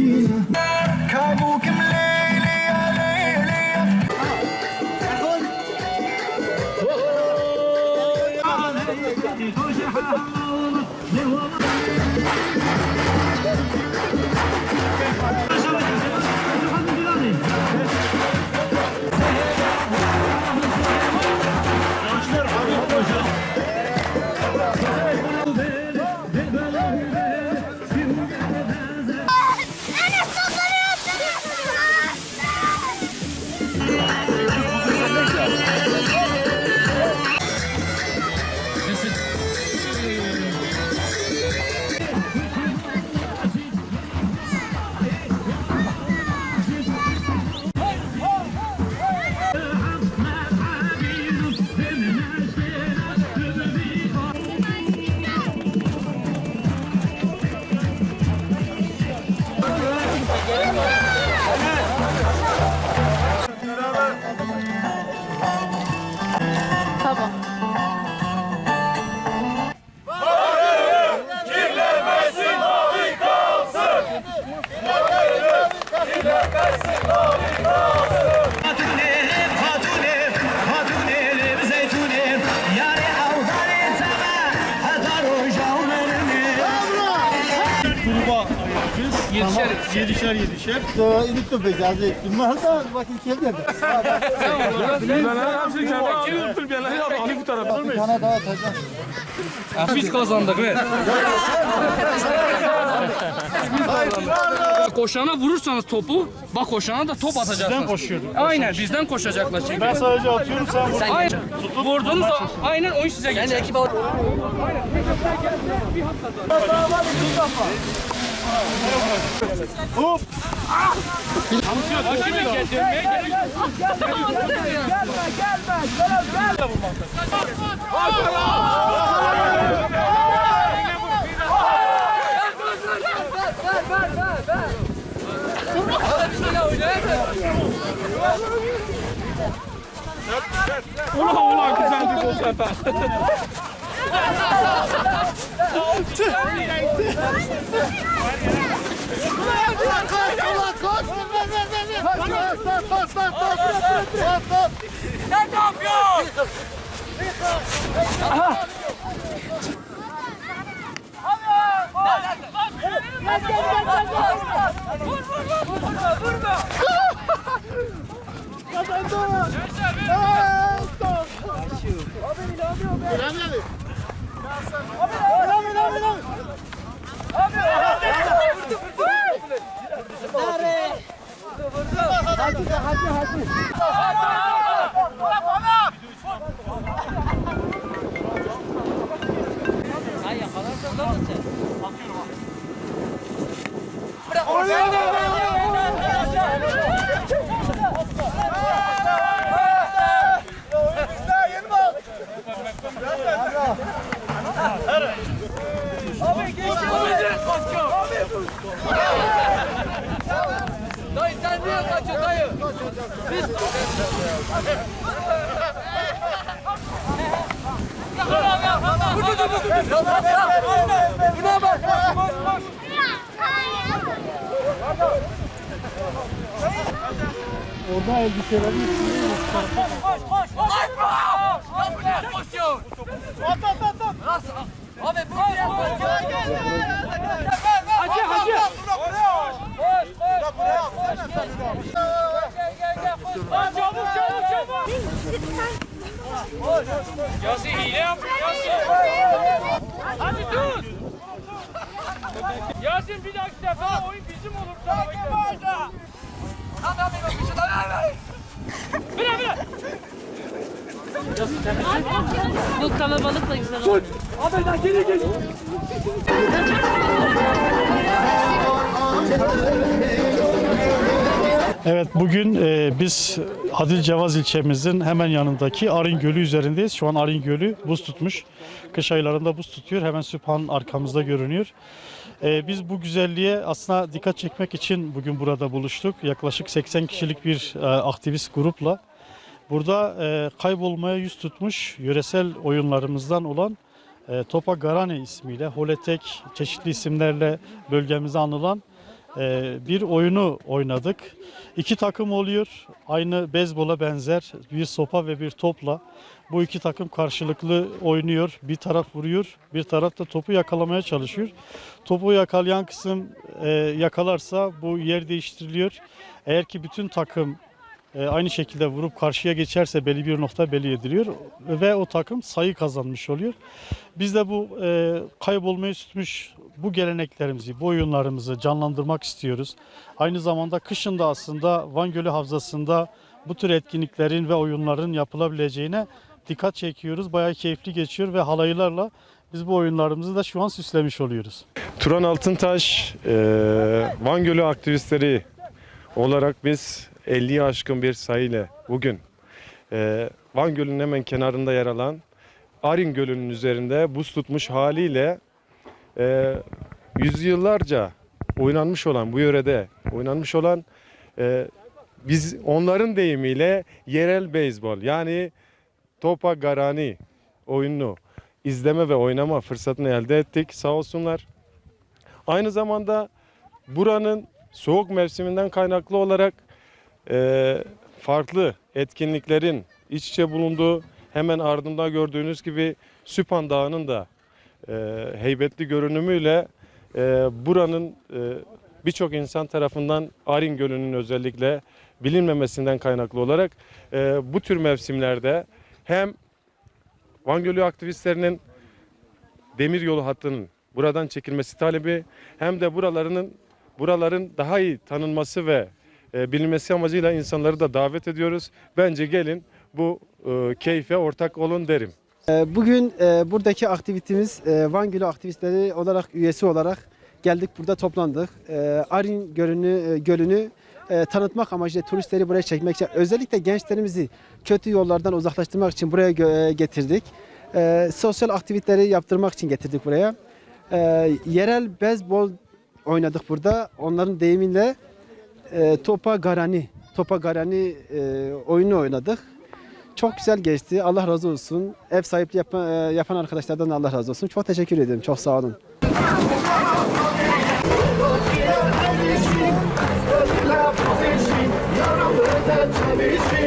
جينا كابوك مليلي يا ليلي يا Yedişer. Yedişer yedişer. İlik toplayacağız. Bilmez da bakın kim geldi. Bir tane daha atacağız. Biz kazandık evet. Koşana vurursanız topu, bak koşana da top atacaksınız. Bizden koşuyordu. Aynen bizden koşacaklar çünkü. Ben sadece atıyorum sen vur. Aynen. Vurdunuz o, aynen oyun size geçer. Hop. Rakibe gel, dönmeye gerek yok. Ulan ulan ne yapıyorsun? Aha. Kazandım. Kazandım. Abi, abi, abi güzel bir gol sefer. Dayı Orada elbiseleri Hacı hacı. Çabuk Yasin hile yapma Yasin. Hadi dur. Yasin bir dahaki sefer oyun bizim olur. Tamam mı? Bire bire. Bu kalabalık da güzel oldu. Evet bugün e, biz Adil Cevaz ilçemizin hemen yanındaki Arın Gölü üzerindeyiz. Şu an Arın Gölü buz tutmuş. Kış aylarında buz tutuyor. Hemen Süphan arkamızda görünüyor. E, biz bu güzelliğe aslında dikkat çekmek için bugün burada buluştuk. Yaklaşık 80 kişilik bir e, aktivist grupla. Burada e, kaybolmaya yüz tutmuş yöresel oyunlarımızdan olan e, Topa Garane ismiyle, Holetek çeşitli isimlerle bölgemizde anılan e, bir oyunu oynadık. İki takım oluyor. Aynı beyzbola benzer bir sopa ve bir topla. Bu iki takım karşılıklı oynuyor. Bir taraf vuruyor, bir taraf da topu yakalamaya çalışıyor. Topu yakalayan kısım e, yakalarsa bu yer değiştiriliyor. Eğer ki bütün takım e, aynı şekilde vurup karşıya geçerse belli bir nokta belli ediliyor ve o takım sayı kazanmış oluyor. Biz de bu e, kaybolmayı tutmuş bu geleneklerimizi, bu oyunlarımızı canlandırmak istiyoruz. Aynı zamanda kışın da aslında Van Gölü Havzası'nda bu tür etkinliklerin ve oyunların yapılabileceğine dikkat çekiyoruz. Bayağı keyifli geçiyor ve halaylarla biz bu oyunlarımızı da şu an süslemiş oluyoruz. Turan Altıntaş, e, Van Gölü aktivistleri olarak biz 50'yi aşkın bir sayıyla bugün e, Van Gölü'nün hemen kenarında yer alan Arin Gölü'nün üzerinde buz tutmuş haliyle e, yüzyıllarca oynanmış olan bu yörede oynanmış olan e, biz onların deyimiyle yerel beyzbol yani topa garani oyununu izleme ve oynama fırsatını elde ettik sağ olsunlar. Aynı zamanda buranın soğuk mevsiminden kaynaklı olarak e, farklı etkinliklerin iç içe bulunduğu hemen ardında gördüğünüz gibi Süphan Dağı'nın da e, heybetli görünümüyle e, buranın e, birçok insan tarafından Arin Gölü'nün özellikle bilinmemesinden kaynaklı olarak e, bu tür mevsimlerde hem Van Gölü aktivistlerinin demir yolu hattının buradan çekilmesi talebi hem de buralarının buraların daha iyi tanınması ve e, bilinmesi amacıyla insanları da davet ediyoruz. Bence gelin bu e, keyfe ortak olun derim. Ee, Bugün e, buradaki aktivitemiz e, Van Gölü aktivistleri olarak üyesi olarak geldik burada toplandık. E, Arin Gölü'nü, gölünü tanıtmak amacıyla turistleri buraya çekmek için özellikle gençlerimizi kötü yollardan uzaklaştırmak için buraya getirdik. Sosyal aktiviteleri yaptırmak için getirdik buraya. Yerel bezbol oynadık burada. Onların deyimiyle topa garani, topa garani oyunu oynadık. Çok güzel geçti. Allah razı olsun. Ev sahipliği yapan, e, yapan arkadaşlardan da Allah razı olsun. Çok teşekkür ederim. Çok sağ olun. Özel